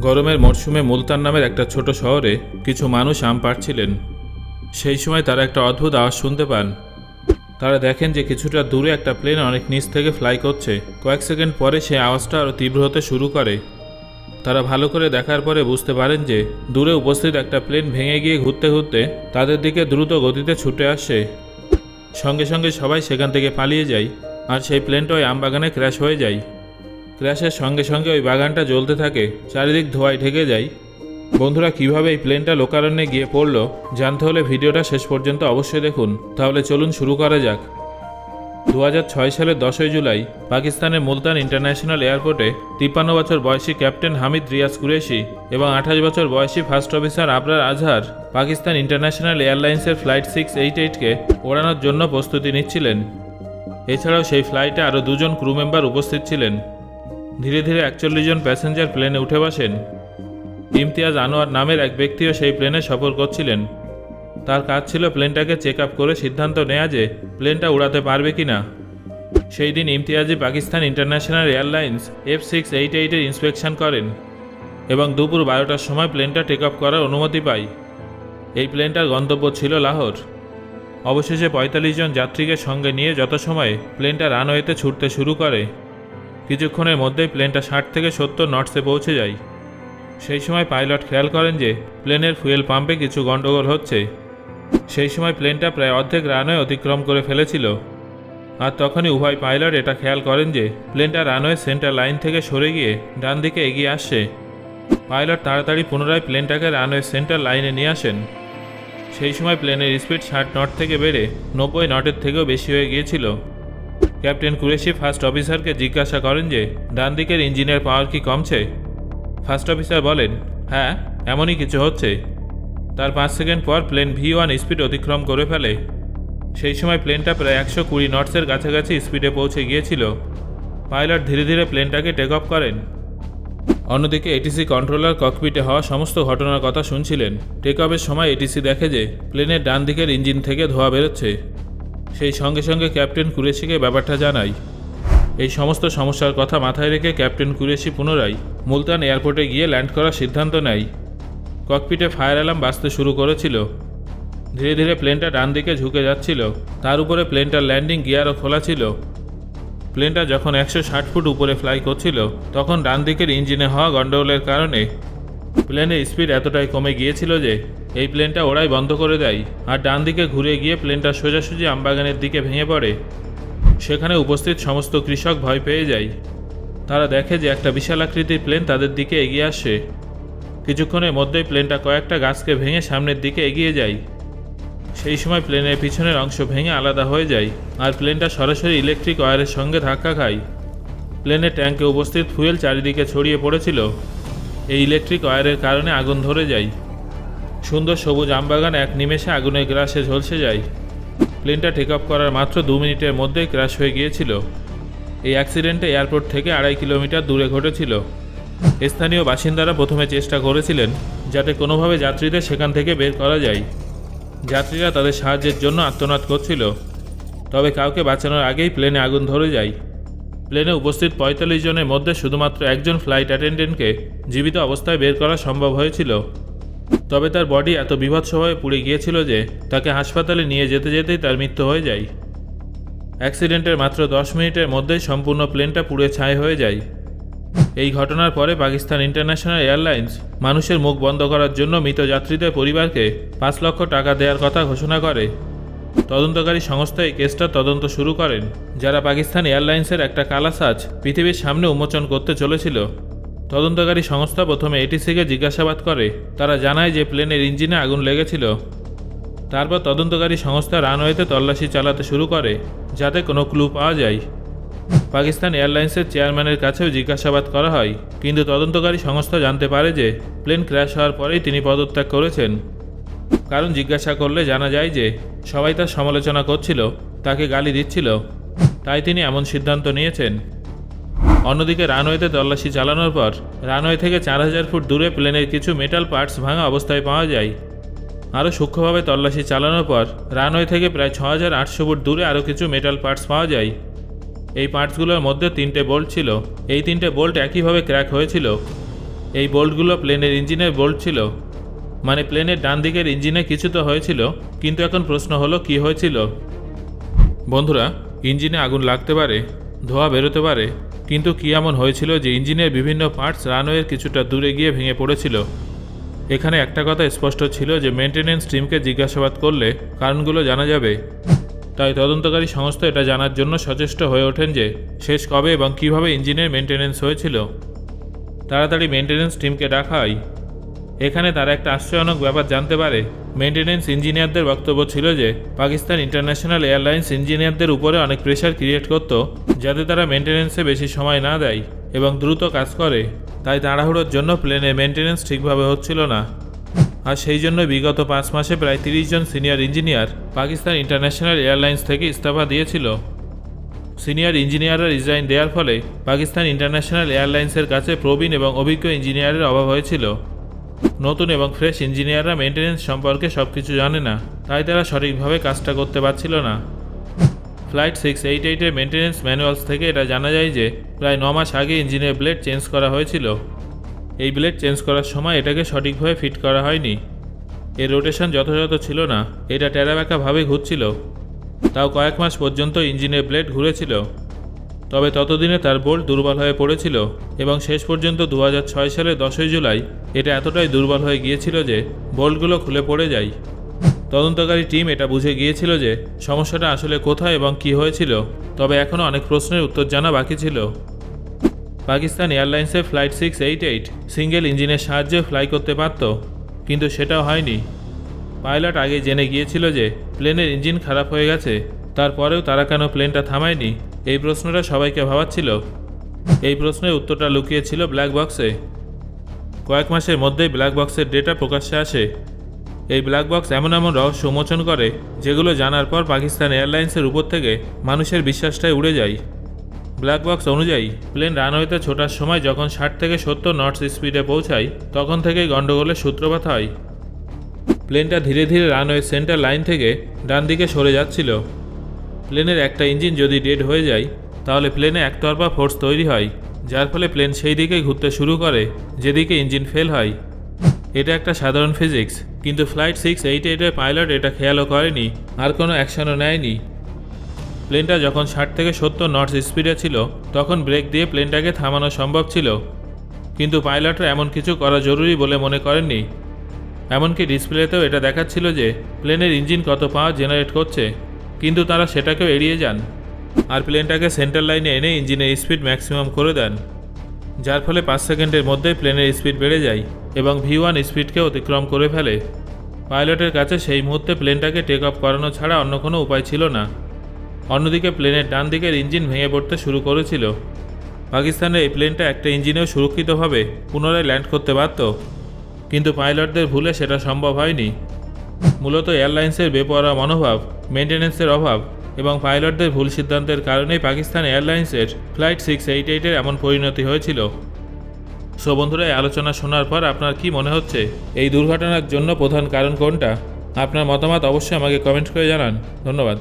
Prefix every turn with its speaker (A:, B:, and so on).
A: গরমের মরশুমে মুলতান নামের একটা ছোট শহরে কিছু মানুষ আম পাড়ছিলেন। সেই সময় তারা একটা অদ্ভুত আওয়াজ শুনতে পান। তারা দেখেন যে কিছুটা দূরে একটা প্লেন অনেক নিচ থেকে ফ্লাই করছে। কয়েক সেকেন্ড পরে সেই আওয়াজটা আরও তীব্র হতে শুরু করে। তারা ভালো করে দেখার পরে বুঝতে পারেন যে দূরে উপস্থিত একটা প্লেন ভেঙে গিয়ে ঘুরতে ঘুরতে তাদের দিকে দ্রুত গতিতে ছুটে আসে। সঙ্গে সঙ্গে সবাই সেখান থেকে পালিয়ে যায় আর সেই প্লেনটা ওই আমবাগানে ক্র্যাশ হয়ে যায়। ক্র্যাশের সঙ্গে সঙ্গে ওই বাগানটা জ্বলতে থাকে, চারিদিক ধোঁয়ায় ঢেকে যায় বন্ধুরা, কীভাবে এই প্লেনটা লোকারণ্যে গিয়ে পড়ল জানতে হলে ভিডিওটা শেষ পর্যন্ত অবশ্যই দেখুন। তাহলে চলুন শুরু করা যাক। দু হাজার ছয় সালের দশই জুলাই, পাকিস্তানের মুলতান ইন্টারন্যাশনাল এয়ারপোর্টে তিপ্পান্ন বছর বয়সী ক্যাপ্টেন হামিদ রিয়াজ কুরেশি এবং আঠাশ বছর বয়সী first officer Abrar Azhar Pakistan international এয়ারলাইন্সের ফ্লাইট সিক্স এইট এইটকে ওড়ানোর জন্য প্রস্তুতি নিচ্ছিলেন। এছাড়াও সেই ফ্লাইটে আরও দুজন ক্রু মেম্বার উপস্থিত ছিলেন। ধীরে ধীরে একচল্লিশ জন প্যাসেঞ্জার প্লেনে উঠে বসেন। ইমতিয়াজ আনোয়ার নামের এক ব্যক্তিও সেই প্লেনে সফর করছিলেন। তার কাজ ছিল প্লেনটাকে চেক আপ করে সিদ্ধান্ত নেওয়া যে প্লেনটা উড়াতে পারবে কি না সেই দিন Imtiazi Pakistan international airlines F six eight এইটের ইন্সপেকশন করেন এবং দুপুর বারোটার সময় প্লেনটা টেক অফ করার অনুমতি পাই এই প্লেনটার গন্তব্য ছিল লাহোর। অবশেষে পঁয়তাল্লিশ জন যাত্রীকে সঙ্গে নিয়ে যত সময়ে প্লেনটা রানওয়েতে ছুটতে শুরু করে। কিছুক্ষণের মধ্যেই প্লেনটা ষাট থেকে সত্তর নটসে পৌঁছে যায়। সেই সময় পাইলট খেয়াল করেন যে, প্লেনের ফুয়েল পাম্পে কিছু গণ্ডগোল হচ্ছে। সেই সময় প্লেনটা প্রায় অর্ধেক রানওয়ে অতিক্রম করে ফেলেছিল। আর তখনই উভয় পাইলট এটা খেয়াল করেন যে, প্লেনটা রানওয়ে সেন্টার লাইন থেকে সরে গিয়ে ডান দিকে এগিয়ে আসছে। পাইলট তাড়াতাড়ি পুনরায় প্লেনটাকে রানওয়ে সেন্টার লাইনে নিয়ে আসেন। সেই সময় প্লেনের স্পিড ষাট নট থেকে বেড়ে নব্বই নটের থেকেও বেশি হয়ে গিয়েছিল। ক্যাপ্টেন কুরেশি ফার্স্ট অফিসারকে জিজ্ঞাসা করেন যে, ডান দিকের ইঞ্জিনের পাওয়ার কি কমছে? ফার্স্ট অফিসার বলেন হ্যাঁ এমনই কিছু হচ্ছে। তার পাঁচ সেকেন্ড পর প্লেন ভি ওয়ান স্পিড অতিক্রম করে ফেলে। সেই সময় প্লেনটা প্রায় একশো কুড়ি নটসের কাছাকাছি স্পিডে পৌঁছে গিয়েছিল। পাইলট ধীরে ধীরে প্লেনটাকে টেক অফ করেন। অন্যদিকে এটিসি কন্ট্রোলার ককপিটে হওয়া সমস্ত ঘটনার কথা শুনছিলেন। টেক অফের সময় এটিসি দেখে যে, প্লেনের ডান দিকের ইঞ্জিন থেকে ধোঁয়া বেরোচ্ছে। সেই সঙ্গে সঙ্গে ক্যাপ্টেন কুরেশিকে ব্যাপারটা জানাই। এই সমস্ত সমস্যার কথা মাথায় রেখে ক্যাপ্টেন কুরেশি পুনরায় মুলতান এয়ারপোর্টে গিয়ে ল্যান্ড করার সিদ্ধান্ত নেয়। ককপিটে ফায়ার অ্যালার্ম বাঁচতে শুরু করেছিল। ধীরে ধীরে প্লেনটা ডান দিকে ঝুঁকে যাচ্ছিল। তার উপরে প্লেনটার ল্যান্ডিং গিয়ারও খোলা ছিল। প্লেনটা যখন একশো ষাট ফুট উপরে ফ্লাই করছিল, তখন ডান দিকের ইঞ্জিনে হওয়া গন্ডগোলের কারণে প্লেনের স্পিড এতটাই কমে গিয়েছিল যে এই প্লেনটা ওরাই বন্ধ করে দেয় আর ডান দিকে ঘুরে গিয়ে প্লেনটা সোজাসুজি আমবাগানের দিকে ভেঙে পড়ে। সেখানে উপস্থিত সমস্ত কৃষক ভয় পেয়ে যায়। তারা দেখে যে একটা বিশাল আকৃতির প্লেন তাদের দিকে এগিয়ে আসে। কিছুক্ষণের মধ্যেই প্লেনটা কয়েকটা গাছকে ভেঙে সামনের দিকে এগিয়ে যায়। সেই সময় প্লেনের পিছনের অংশ ভেঙে আলাদা হয়ে যায় আর প্লেনটা সরাসরি ইলেকট্রিক ওয়্যারের সঙ্গে ধাক্কা খায়। প্লেনের ট্যাঙ্কে উপস্থিত ফুয়েল চারিদিকে ছড়িয়ে পড়েছিল। এই ইলেকট্রিক ওয়্যারের কারণে আগুন ধরে যায়। সুন্দর সবুজ আমবাগান এক নিমেষে আগুনের গ্রাসে ঝলসে যায়। প্লেনটা টেক অফ করার মাত্র দু মিনিটের মধ্যেই ক্র্যাশ হয়ে গিয়েছিল। এই অ্যাক্সিডেন্টে এয়ারপোর্ট থেকে আড়াই কিলোমিটার দূরে ঘটেছিল। স্থানীয় বাসিন্দারা প্রথমে চেষ্টা করেছিলেন যাতে কোনোভাবে যাত্রীদের সেখান থেকে বের করা যায়। যাত্রীরা তাদের সাহায্যের জন্য আত্মনাদ করছিল। তবে কাউকে বাঁচানোর আগেই প্লেনে আগুন ধরে যায়। প্লেনে উপস্থিত পঁয়তাল্লিশ জনের মধ্যে শুধুমাত্র একজন ফ্লাইট অ্যাটেন্ডেন্টকে জীবিত অবস্থায় বের করা সম্ভব হয়েছিল। তবে তার বডি এত বিভৎসভাবে পুড়ে গিয়েছিল যে তাকে হাসপাতালে নিয়ে যেতে যেতেই তার মৃত্যু হয়ে যায়। অ্যাক্সিডেন্টের মাত্র দশ মিনিটের মধ্যেই সম্পূর্ণ প্লেনটা পুড়ে ছাই হয়ে যায়। এই ঘটনার পরে পাকিস্তান ইন্টারন্যাশনাল এয়ারলাইন্স মানুষের মুখ বন্ধ করার জন্য মৃত যাত্রীদের পরিবারকে পাঁচ লক্ষ টাকা দেওয়ার কথা ঘোষণা করে। তদন্তকারী সংস্থা এই কেসটা তদন্ত শুরু করেন, যারা পাকিস্তান এয়ারলাইন্সের একটা কালাসাজ পৃথিবীর সামনে উন্মোচন করতে চলেছিল। তদন্তকারী সংস্থা প্রথমে এটিসিকে জিজ্ঞাসাবাদ করে, তারা জানায় যে প্লেনের ইঞ্জিনে আগুন লেগেছিল। তারপর তদন্তকারী সংস্থা রানওয়েতে তল্লাশি চালাতে শুরু করে, যাতে কোনো ক্লু পাওয়া যায়। পাকিস্তান এয়ারলাইন্সের চেয়ারম্যানের কাছেও জিজ্ঞাসাবাদ করা হয়, কিন্তু তদন্তকারী সংস্থা জানতে পারে যে প্লেন ক্র্যাশ হওয়ার পরেই তিনি পদত্যাগ করেছেন। কারণ জিজ্ঞাসা করলে জানা যায় যে সবাই তার সমালোচনা করছিল, তাকে গালি দিচ্ছিল। তাই তিনি এমন সিদ্ধান্ত নিয়েছেন। অন্যদিকে রানওয়েতে তল্লাশি চালানোর পর রানওয়ে থেকে চার হাজার ফুট দূরে প্লেনের কিছু মেটাল পার্টস ভাঙা অবস্থায় পাওয়া যায়। আরও সূক্ষ্মভাবে তল্লাশি চালানোর পর রানওয়ে থেকে প্রায় ছ হাজার আটশো ফুট দূরে আরও কিছু মেটাল পার্টস পাওয়া যায়। এই পার্টসগুলোর মধ্যে তিনটে বোল্ট ছিল। এই তিনটে বোল্ট একইভাবে ক্র্যাক হয়েছিল। এই বোল্টগুলো প্লেনের ইঞ্জিনের বোল্ট ছিল। মানে প্লেনের ডান দিকের ইঞ্জিনে কিছু তো হয়েছিল, কিন্তু এখন প্রশ্ন হলো কি হয়েছিল? বন্ধুরা, ইঞ্জিনে আগুন লাগতে পারে, ধোঁয়া বেরোতে পারে, কিন্তু কী এমন হয়েছিল যে ইঞ্জিনের বিভিন্ন পার্টস রানওয়ের কিছুটা দূরে গিয়ে ভেঙে পড়েছিল? এখানে একটা কথা স্পষ্ট ছিল যে মেনটেনেন্স টিমকে জিজ্ঞাসাবাদ করলে কারণগুলো জানা যাবে। তাই তদন্তকারী সংস্থা এটা জানার জন্য সচেষ্ট হয়ে ওঠেন যে শেষ কবে এবং কীভাবে ইঞ্জিনের মেনটেনেন্স হয়েছিল। তাড়াতাড়ি মেনটেনেন্স টিমকে ডাকা হয় এখানে তারা একটা আশ্চর্যজনক ব্যাপার জানতে পারে। মেনটেনেন্স ইঞ্জিনিয়ারদের বক্তব্য ছিল যে, পাকিস্তান ইন্টারন্যাশনাল এয়ারলাইন্স ইঞ্জিনিয়ারদের উপরে অনেক প্রেশার ক্রিয়েট করত, যাতে তারা মেনটেনেন্সে বেশি সময় না দেয় এবং দ্রুত কাজ করে। তাই তাড়াহুড়োর জন্য প্লেনের মেনটেনেন্স ঠিকভাবে হচ্ছিল না। আর সেই জন্য বিগত পাঁচ মাসে প্রায় তিরিশ জন senior engineer Pakistan international airlines থেকে ইস্তফা দিয়েছিল। সিনিয়র ইঞ্জিনিয়াররা রিজাইন দেওয়ার ফলে পাকিস্তান ইন্টারন্যাশনাল এয়ারলাইন্সের কাছে প্রবীণ এবং অভিজ্ঞ ইঞ্জিনিয়ারের অভাব হয়েছিল। নতুন এবং ফ্রেশ ইঞ্জিনিয়াররা মেনটেনেন্স সম্পর্কে সব কিছু জানে না, তাই তারা সঠিকভাবে কাজটা করতে পারছিল না। ফ্লাইট সিক্স এইট এইটের মেনটেনেন্স ম্যানুয়ালস থেকে এটা জানা যায় যে, প্রায় ন মাস আগে ইঞ্জিনের ব্লেড চেঞ্জ করা হয়েছিল। এই ব্লেড চেঞ্জ করার সময় এটাকে সঠিকভাবে ফিট করা হয়নি। এর রোটেশন যথাযথ ছিল না, এটা টেরাবেকাভাবে ঘুরছিল। তাও কয়েক মাস পর্যন্ত ইঞ্জিনের ব্লেড ঘুরেছিল। তবে ততদিনে তার বোল্ট দুর্বল হয়ে পড়েছিল এবং শেষ পর্যন্ত দু সালে দশই জুলাই এটা এতটাই দুর্বল হয়ে গিয়েছিল যে বোল্টগুলো খুলে পড়ে যায়। তদন্তকারী টিম এটা বুঝে গিয়েছিল যে সমস্যাটা আসলে কোথায় এবং কি হয়েছিল, তবে এখনও অনেক প্রশ্নের উত্তর জানা বাকি ছিল। পাকিস্তান এয়ারলাইন্সের flight six eight eight single ইঞ্জিনের সাহায্যে ফ্লাই করতে পারত, কিন্তু সেটাও হয়নি। পাইলট আগে জেনে গিয়েছিল যে প্লেনের ইঞ্জিন খারাপ হয়ে গেছে, তারপরেও তারা কেন প্লেনটা থামায়নি এই প্রশ্নটা সবাইকে ভাবাচ্ছিল। এই প্রশ্নের উত্তরটা লুকিয়েছিল ব্ল্যাক বক্সে কয়েক মাসের মধ্যেই ব্ল্যাক বক্সের ডেটা প্রকাশ্যে আসে। এই ব্ল্যাক বক্স এমন এমন রহস্য উন্মোচন করে, যেগুলো জানার পর পাকিস্তান এয়ারলাইন্সের উপর থেকে মানুষের বিশ্বাসটাই উড়ে যায়। ব্ল্যাক বক্স অনুযায়ী প্লেন রানওয়েতে ছোটার সময় যখন ষাট থেকে সত্তর নটস স্পিডে পৌঁছায়, তখন থেকেই গণ্ডগোলের সূত্রপাত হয়। প্লেনটা ধীরে ধীরে রানওয়ে সেন্টার লাইন থেকে ডান দিকে সরে যাচ্ছিল। প্লেনের একটা ইঞ্জিন যদি ডেড হয়ে যায়, তাহলে প্লেনে একতরফা ফোর্স তৈরি হয়, যার ফলে প্লেন সেই দিকে ঘুরতে শুরু করে, যেদিকে ইঞ্জিন ফেল হয়। এটা একটা সাধারণ ফিজিক্স, কিন্তু ফ্লাইট সিক্স এইট এইটের পাইলট এটা খেয়ালও করেনি, আর কোনো অ্যাকশনও নেয়নি। প্লেনটা যখন ষাট থেকে সত্তর নটস স্পিডে ছিল, তখন ব্রেক দিয়ে প্লেনটাকে থামানো সম্ভব ছিল। কিন্তু পাইলটরা এমন কিছু করা জরুরি বলে মনে করেননি। এমনকি ডিসপ্লেতেও এটা দেখাচ্ছিল যে, প্লেনের ইঞ্জিন কত পাওয়ার জেনারেট করছে। কিন্তু তারা সেটাকেও এড়িয়ে যান আর প্লেনটাকে সেন্টার লাইনে এনে ইঞ্জিনের স্পিড ম্যাক্সিমাম করে দেন, যার ফলে পাঁচ সেকেন্ডের মধ্যেই প্লেনের স্পিড বেড়ে যায় এবং ভি ওয়ান স্পিডকে অতিক্রম করে ফেলে। পাইলটের কাছে সেই মুহূর্তে প্লেনটাকে টেক অফ করানো ছাড়া অন্য কোনো উপায় ছিল না। অন্যদিকে প্লেনের ডান দিকের ইঞ্জিন ভেঙে পড়তে শুরু করেছিল। পাকিস্তানের এই প্লেনটা একটা ইঞ্জিনেও সুরক্ষিতভাবে পুনরায় ল্যান্ড করতে পারত কিন্তু পাইলটদের ভুলে সেটা সম্ভব হয়নি। মূলত এয়ারলাইন্সের বেপরোয়া মনোভাব মেনটেন্যান্সের অভাব এবং পাইলটদের ভুল সিদ্ধান্তের কারণেই পাকিস্তান এয়ারলাইন্সের ফ্লাইট সিক্স এইট এইটের এমন পরিণতি হয়েছিল। সো বন্ধুরা, এই আলোচনা শোনার পর আপনার কি মনে হচ্ছে? এই দুর্ঘটনার জন্য প্রধান কারণ কোনটা? আপনার মতামত অবশ্যই আমাকে কমেন্ট করে জানান। ধন্যবাদ।